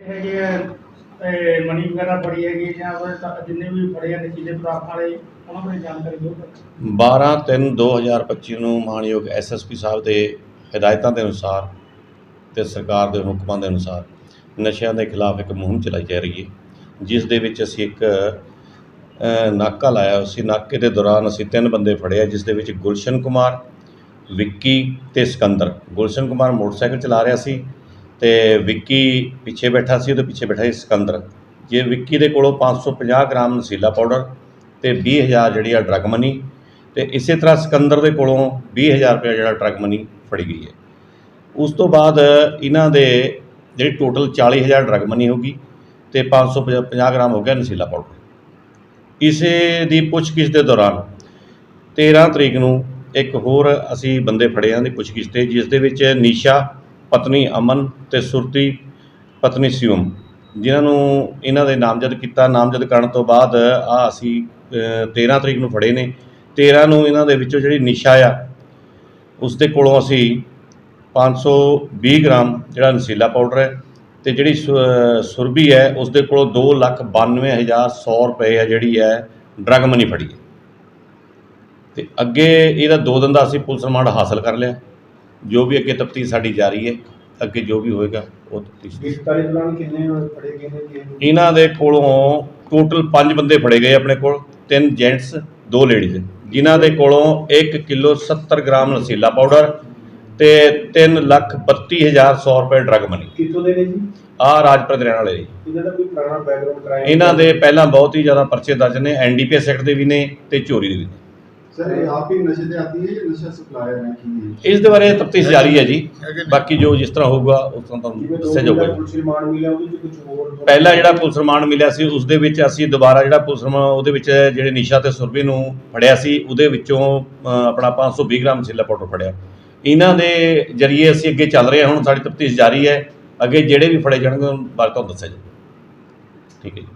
ਹੈਗੇ ਆ ਇਹ ਮਨੀ ਵਗੈਰਾ ਫੜੀ ਹੈਗੀ ਜਾਂ ਉਹਦੇ ਤੱਕ ਜਿੰਨੇ ਵੀ ਫੜੇ ਆ ਨਸ਼ੀਲੇ ਪਦਾਰਥਾਂ ਵਾਲੇ, ਉਹਨਾਂ ਬਾਰੇ ਜਾਣਕਾਰੀ ਦਿਓ 12 ਤਿੰਨ 2025 ਨੂੰ ਮਾਨਯੋਗ ਐਸਐਸਪੀ ਸਾਹਿਬ ਦੇ ਹਦਾਇਤਾਂ ਦੇ ਅਨੁਸਾਰ ਤੇ ਸਰਕਾਰ ਦੇ ਹੁਕਮਾਂ ਦੇ ਅਨੁਸਾਰ ਨਸ਼ਿਆਂ ਦੇ ਖਿਲਾਫ ਇੱਕ ਮੁਹਿੰਮ ਚਲਾਈ ਜਾ ਰਹੀ ਹੈ, ਜਿਸ ਦੇ ਵਿੱਚ ਅਸੀਂ ਇੱਕ ਨਾਕਾ ਲਾਇਆ ਸੀ। ਨਾਕੇ ਦੇ ਦੌਰਾਨ ਅਸੀਂ ਤਿੰਨ ਬੰਦੇ ਫੜੇ ਜਿਸ ਦੇ ਵਿੱਚ ਗੁਲਸ਼ਨ ਕੁਮਾਰ, ਵਿੱਕੀ ਤੇ ਸਿਕੰਦਰ। ਗੁਲਸ਼ਨ ਕੁਮਾਰ ਮੋਟਰਸਾਈਕਲ ਚਲਾ ਰਿਹਾ ਸੀ ਤੇ ਵਿੱਕੀ ਪਿੱਛੇ ਬੈਠਾ ਸੀ, ਉਹਦੇ ਪਿੱਛੇ ਬੈਠਾ ਸੀ ਸਿਕੰਦਰ। ਜੇ ਵਿੱਕੀ ਦੇ ਕੋਲੋਂ 550 ਗ੍ਰਾਮ ਨਸ਼ੀਲਾ ਪਾਊਡਰ ਤੇ 20000 ਜਿਹੜੀ ਆ ਡਰਗ ਮਨੀ ਤੇ ਇਸੇ ਤਰ੍ਹਾਂ ਸਿਕੰਦਰ ਦੇ ਕੋਲੋਂ 20000 ਰੁਪਏ ਜਿਹੜਾ ਡਰਗ ਮਨੀ ਫੜੀ ਗਈ ਹੈ। ਉਸ ਤੋਂ ਬਾਅਦ ਇਹਨਾਂ ਦੇ ਜਿਹੜੀ ਟੋਟਲ 40000 ਡਰਗ ਮਨੀ ਹੋਗੀ ਤੇ 550 ਗ੍ਰਾਮ ਹੋ ਗਿਆ ਨਸ਼ੀਲਾ ਪਾਊਡਰ। ਇਸੇ ਦੀ ਪੁੱਛਗਿੱਛ ਦੇ ਦੌਰਾਨ 13 ਤਰੀਕ ਨੂੰ ਇੱਕ ਹੋਰ ਅਸੀਂ ਬੰਦੇ ਫੜੇ ਆਂ ਦੀ ਪੁੱਛਗਿੱਛ ਤੇ ਜਿਸ ਦੇ ਵਿੱਚ ਨੀਸ਼ਾ ਪਤਨੀ ਅਮਨ ਤੇ ਸੁਰਤੀ ਪਤਨੀ ਸਿਵਮ ਜਿਨ੍ਹਾਂ ਨੂੰ ਇਹਨਾਂ ਦੇ ਨਾਮਜ਼ਦ ਕੀਤਾ ਨਾਮਜ਼ਦ ਕਰਨ ਤੋਂ ਬਾਅਦ ਆ ਅਸੀਂ ਅ, 13 ਤਰੀਕ ਨੂੰ ਫੜੇ ਨੇ। 13 ਨੂੰ ਇਹਨਾਂ ਦੇ ਵਿੱਚੋਂ ਜਿਹੜੀ ਨਿਸ਼ਾ ਆ ਉਸ ਦੇ ਕੋਲੋਂ ਅਸੀਂ 520 ਗ੍ਰਾਮ ਜਿਹੜਾ ਨਸ਼ੀਲਾ ਪਾਊਡਰ ਹੈ ਤੇ ਜਿਹੜੀ ਸੁ- ਅ, ਸੁਰਭੀ ਹੈ ਉਸ ਦੇ ਕੋਲੋਂ 292100 ਰੁਪਏ ਆ ਜਿਹੜੀ ਹੈ ਡਰਗ ਮਨੀ ਫੜੀ ਹੈ। ਤੇ ਅੱਗੇ ਇਹਦਾ ਦੋ ਦਿਨ ਦਾ ਅਸੀਂ ਪੁਲਿਸ ਰਿਮਾਂਡ ਹਾਸਲ ਕਰ ਲਿਆ। ਜੋ ਵੀ ਅੱਗੇ ਤਫਤੀਸ਼ ਸਾਡੀ ਜਾਰੀ ਹੈ ਅੱਗੇ ਜੋ ਵੀ ਹੋਏਗਾ ਉਹ ਤਫਤੀਸ਼ ਗ੍ਰਿਫਤਾਰੀ ਦੌਰਾਨ ਕਿੰਨੇ ਫੜੇ ਗਏ ਨੇ ਇਹਨਾਂ? ਦੇ ਕੋਲੋਂ ਟੋਟਲ 5 ਬੰਦੇ ਫੜੇ ਗਏ ਆਪਣੇ ਕੋਲ ਤਿੰਨ ਜੈਂਟਸ ਦੋ ਲੇਡੀਜ਼ ਜਿਨ੍ਹਾਂ ਦੇ ਕੋਲੋਂ 1 ਕਿਲੋ 70 ਗ੍ਰਾਮ ਨਸ਼ੀਲਾ ਪਾਊਡਰ ਤੇ 3 ਲੱਖ 32100 ਰੁਪਏ ਡਰੱਗ ਮਨੀ ਕਿੱਥੋਂ ਦੇ ਨੇ ਜੀ? ਆ ਰਾਜਪੁਰ ਵਾਲੇ ਜੀ। ਇਹਨਾਂ ਕੋਈ ਪੁਰਾਣਾ ਬੈਕਗ੍ਰਾਉਂਡ ਕਰਾਇਆ ਇਹਨਾਂ ਦੇ ਪਹਿਲਾਂ ਬਹੁਤ ਹੀ ਜ਼ਿਆਦਾ ਪਰਚੇ ਦਰਜ ਨੇ ਐਨਡੀਪੀਐਸ ਐਕਟ ਦੇ ਵੀ ਨੇ ਤੇ ਚੋਰੀ ਦੇ ਵੀ ਨੇ। ਸਰ ਇਹ ਆਪ ਹੀ ਨਸ਼ੇ ਤੇ ਆਦੀ ਹੈ ਜਾਂ ਨਸ਼ਾ ਸਪਲਾਇਰ ਹੈ ਕੀ ਹੈ? ਇਸ ਦੇ ਬਾਰੇ ਤਫਤੀਸ਼ ਜਾਰੀ ਹੈ ਜੀ। ਬਾਕੀ ਜੋ ਜਿਸ ਤਰ੍ਹਾਂ ਹੋਊਗਾ ਉਸ ਤਰ੍ਹਾਂ ਤੁਹਾਨੂੰ ਦੱਸਿਆ ਜਾਊਗਾ ਪੁਲਿਸ ਰਿਮਾਂਡ ਮਿਲਿਆ ਉਹਦੇ ਵਿੱਚ ਕੁਝ ਹੋਰ ਪਹਿਲਾਂ ਜਿਹੜਾ ਪੁਲਿਸ ਰਿਮਾਂਡ ਮਿਲਿਆ ਸੀ ਉਸ ਦੇ ਵਿੱਚ ਅਸੀਂ ਦੁਬਾਰਾ ਜਿਹੜਾ ਪੁਲਿਸ ਰਿਮਾਂਡ ਉਹਦੇ ਵਿੱਚ ਜਿਹੜੇ ਨਿਸ਼ਾ ਤੇ ਸੁਰਬੀ ਨੂੰ ਫੜਿਆ ਸੀ ਉਹਦੇ ਵਿੱਚੋਂ ਆਪਣਾ 520 ਗ੍ਰਾਮ ਛਿੱਲਾ ਪਾਊਡਰ ਫੜਿਆ। ਇਹਨਾਂ ਦੇ ਜਰੀਏ ਅਸੀਂ ਅੱਗੇ ਚੱਲ ਰਹੇ ਹਾਂ, ਹੁਣ ਸਾਡੀ ਤਫਤੀਸ਼ ਜਾਰੀ ਹੈ। ਅੱਗੇ ਜਿਹੜੇ ਵੀ ਫੜੇ ਜਾਣਗੇ, ਉਹਨਾਂ ਬਾਰੇ ਤੁਹਾਨੂੰ ਦੱਸਿਆ ਜਾਊਗਾ। ਠੀਕ ਹੈ ਜੀ।